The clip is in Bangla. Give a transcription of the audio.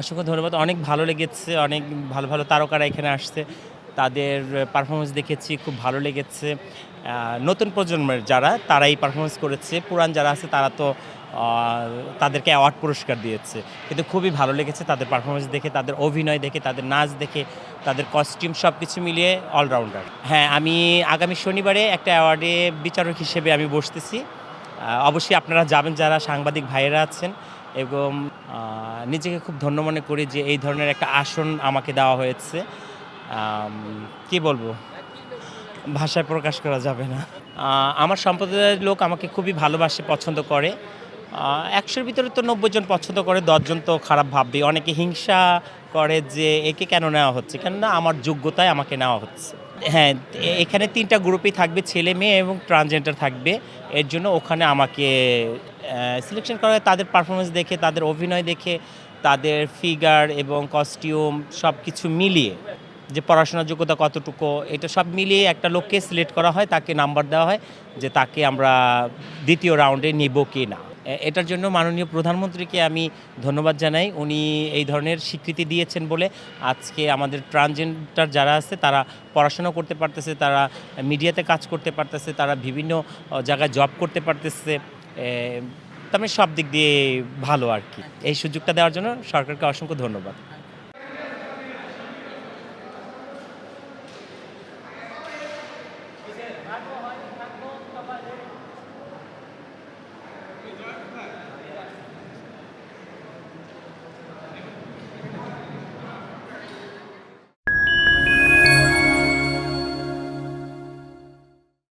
অসংখ্য ধন্যবাদ। অনেক ভালো লেগেছে, অনেক ভালো ভালো তারকারা এখানে আসছে। তাদের পারফরমেন্স দেখেছি, খুব ভালো লেগেছে। নতুন প্রজন্মের যারা, তারাই পারফরমেন্স করেছে। পুরান যারা আছে, তারা তো তাদেরকে অ্যাওয়ার্ড পুরস্কার দিয়েছে। কিন্তু খুবই ভালো লেগেছে তাদের পারফরমেন্স দেখে, তাদের অভিনয় দেখে, তাদের নাচ দেখে, তাদের কস্টিউম সব কিছু মিলিয়ে অলরাউন্ডার হ্যাঁ আমি আগামী শনিবারে একটা অ্যাওয়ার্ডে বিচারক হিসেবে আমি বসতেছি। অবশ্যই আপনারা যাবেন, যারা সাংবাদিক ভাইয়েরা আছেন, এবং নিজেকে খুব ধন্য মনে করি যে এই ধরনের একটা আসন আমাকে দেওয়া হয়েছে। কি বলব? ভাষায় প্রকাশ করা যাবে না। আমার সম্প্রদায়ের লোক আমাকে খুবই ভালোবাসে, পছন্দ করে। একশোর ভিতরে তো নব্বই জন পছন্দ করে দশজন তো খারাপ ভাববে অনেকে হিংসা করে যে, একে কেন নেওয়া হচ্ছে? কেননা আমার যোগ্যতায় আমাকে নেওয়া হচ্ছে। হ্যাঁ এখানে তিনটা গ্রুপই থাকবে, ছেলে, মেয়ে এবং ট্রান্সজেন্ডার থাকবে। এর জন্য ওখানে আমাকে সিলেকশন করা তাদের পারফরমেন্স দেখে, তাদের অভিনয় দেখে, তাদের ফিগার এবং কস্টিউম সব কিছু মিলিয়ে, যে পড়াশোনার যোগ্যতা কতটুকু, এটা সব মিলিয়ে একটা লোককে সিলেক্ট করা হয়, তাকে নাম্বার দেওয়া হয় যে তাকে আমরা দ্বিতীয় রাউন্ডে নিব কি না এটার জন্য মাননীয় প্রধানমন্ত্রীকে আমি ধন্যবাদ জানাই। উনি এই ধরনের স্বীকৃতি দিয়েছেন বলে আজকে আমাদের ট্রানজেন্ডার যারা আছে, তারা পড়াশোনা করতে পারতেছে, তারা মিডিয়াতে কাজ করতে পারতেছে, তারা বিভিন্ন জায়গায় জব করতে পারতেছে তবে সব দিক দিয়ে ভালো আর কি। এই সুযোগটা দেওয়ার জন্য সরকারকে অসংখ্য ধন্যবাদ।